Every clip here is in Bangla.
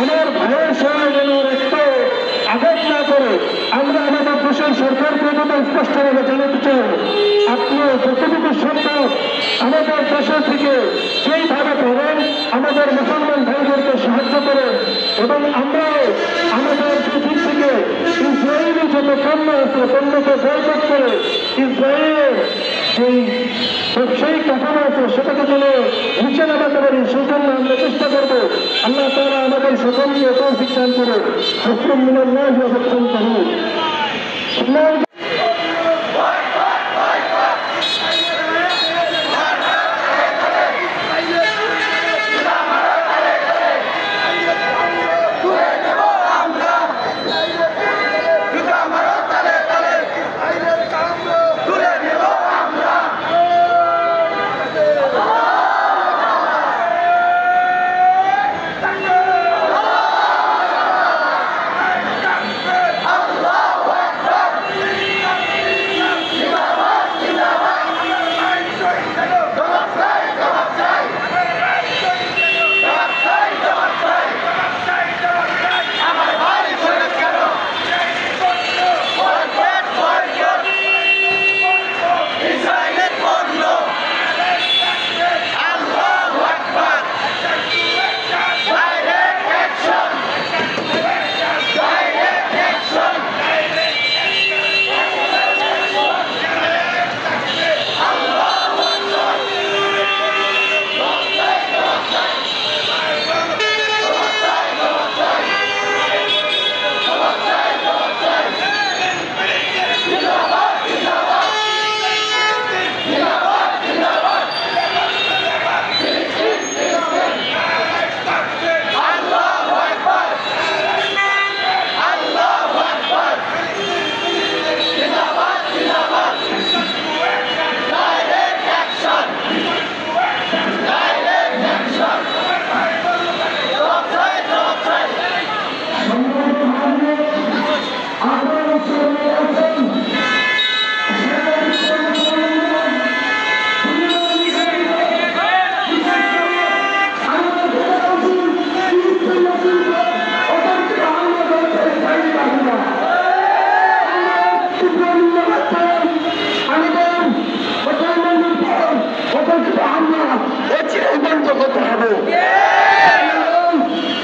আমার ভাইয়ের সঙ্গে যেন একটু আঘাত না করে, আমরা আমাদের দেশের সরকারকে কথা স্পষ্টভাবে জানাতে চাই। আপনি যতটুকু সম্ভব আমাদের দেশের থেকে সেইভাবে করেন আমাদের মুসলমান ভাইদেরকে সাহায্য করেন এবং আমরাও আমাদের দিক থেকে ইসরায়েলি যত পণ্য আছে পণ্যকে বয়কট করে ইসরায়েলের সেই ব্যবসায়িক কাঠামো আছে, সেটাকে যেন নিচে নামাতে পারি সেই জন্য আমরা চেষ্টা করব। আল্লাহ তারা আমাদের সকলকে তৌফিক দান করে মুসলিম মিনাল্লাহ অবস্থান করুন ইসরায়েলের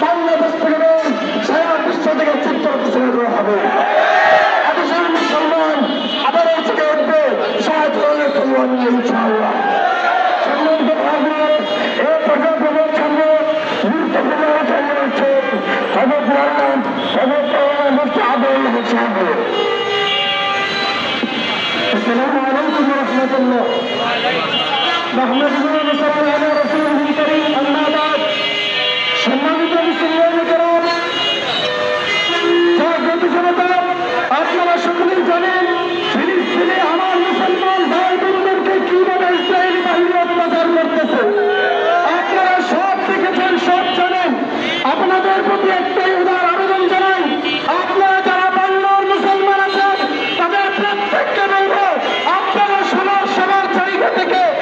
বাংলাদেশ থেকে নয়, সারা বিশ্ব থেকে চিত্র বিচ্ছিন্ন করা হবে এদেশের মুসলমান আবার এই থেকে উঠবে সাহায্য পরিমাণ নিয়ে ইনশাআল্লাহ সম্মানিত ভাগবত এই প্রজাতন্ত্রের সঙ্গে গুরুত্বপূর্ণ আলোচনা হচ্ছে হজরত মারাম হজরত মুফতি আবুল হোসেন السلام عليكم ورحمة الله محمد صلی اللہ থেকে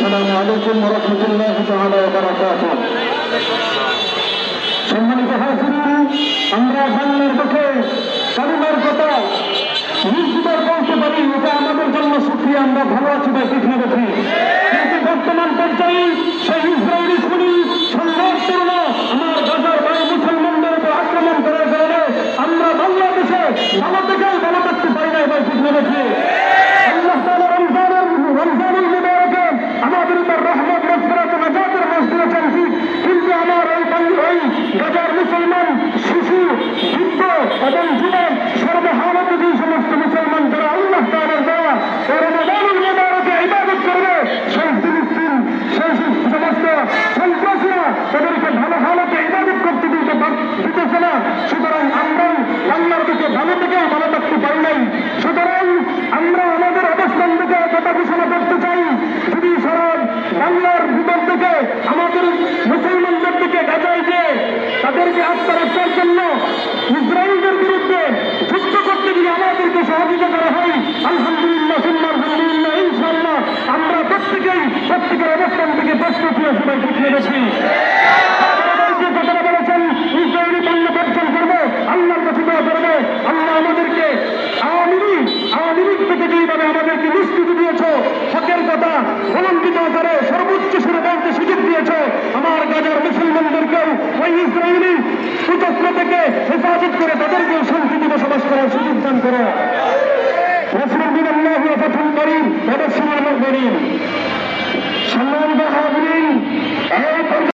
আসসালামু আলাইকুম রহমতুল্লাহ বারাকাত সম্মানিত হাজিরা, আমরা বাংলার পক্ষে কালিমার কথা নিশ্চিতর বলতে পারি, এটা আমাদের জন্য সুখী, আমরা ভালো আছি বা ঠিক না দেখি। কিন্তু বর্তমান পর্যায়ে সেই ইসরায়েলি খুনি সংঘর্ষপূর্ণ আমার গাজার বায়ু মুসলমানদের উপর আক্রমণ করার কারণে আমরা বাংলাদেশে ভালো থেকেও ভালো থাকতে পারি না বা ঠিক না দেখি আল্লাহ তাআলা রমজানের রমজানুল মুবারকে আমাদের উপর রহমত মসফিরাত নাজাতের মাস দিয়েছেন ঠিক কিন্তু আমার এই বাং- এই গাজার মুসলমান শিশু বৃদ্ধ এবং যুবক সর্বহালতে যে সমস্ত মুসলমান যারা আল্লাহ তাআলার দেওয়া এই রমজানুল মুবারকে ইবাদত করবে সেই ফিলিস্তিন সেই সমস্ত সন্ত্রাসীরা তাদেরকে ভালো হালতে ইবাদত করতে দিতে পার- দিতেছে না সুতরাং আমরাও আল্লাহর দিকে ভালো থেকে ভালো থাকতে পারি নাই সুতরাং আমরা আমাদের অবস্থান থেকে কথা ঘোষণা করতে চাই যদি সারা বাংলার ভিতর থেকে আমাদের মুসলমানদের দিকে গাজায় যে তাদেরকে আত্মরক্ষার জন্য ইসরায়েলদের বিরুদ্ধে যুদ্ধ করতে গিয়ে সহযোগিতা করা হয়। আলহামদুলিল্লাহ আলহামদুলিল্লাহ ইনশাল্লাহ আমরা প্রত্যেকেই প্রত্যেকের অবস্থান থেকে প্রস্তুত হয়ে সবাই ঠিক মেরেছি কথাটা বলেছেন পণ্য করব। আল্লাহর কাছে আল্লাহ আমাদেরকে আওয়ামী আওয়ামী লীগ থেকে যেইভাবে আমাদেরকে দিয়েছ কথা আকারে সর্বোচ্চ সুরে বলতে সুযোগ দিয়েছ, আমার গাজার মুসলমানদেরকেও ওই ইসরায়েলি কুচক্র থেকে হেফাজত করে তাদেরকেও শান্তিতে বসবাস করার সুযোগ দান করো। করিম এটা ছিল আমার করিম সম্মানিত হাজরিন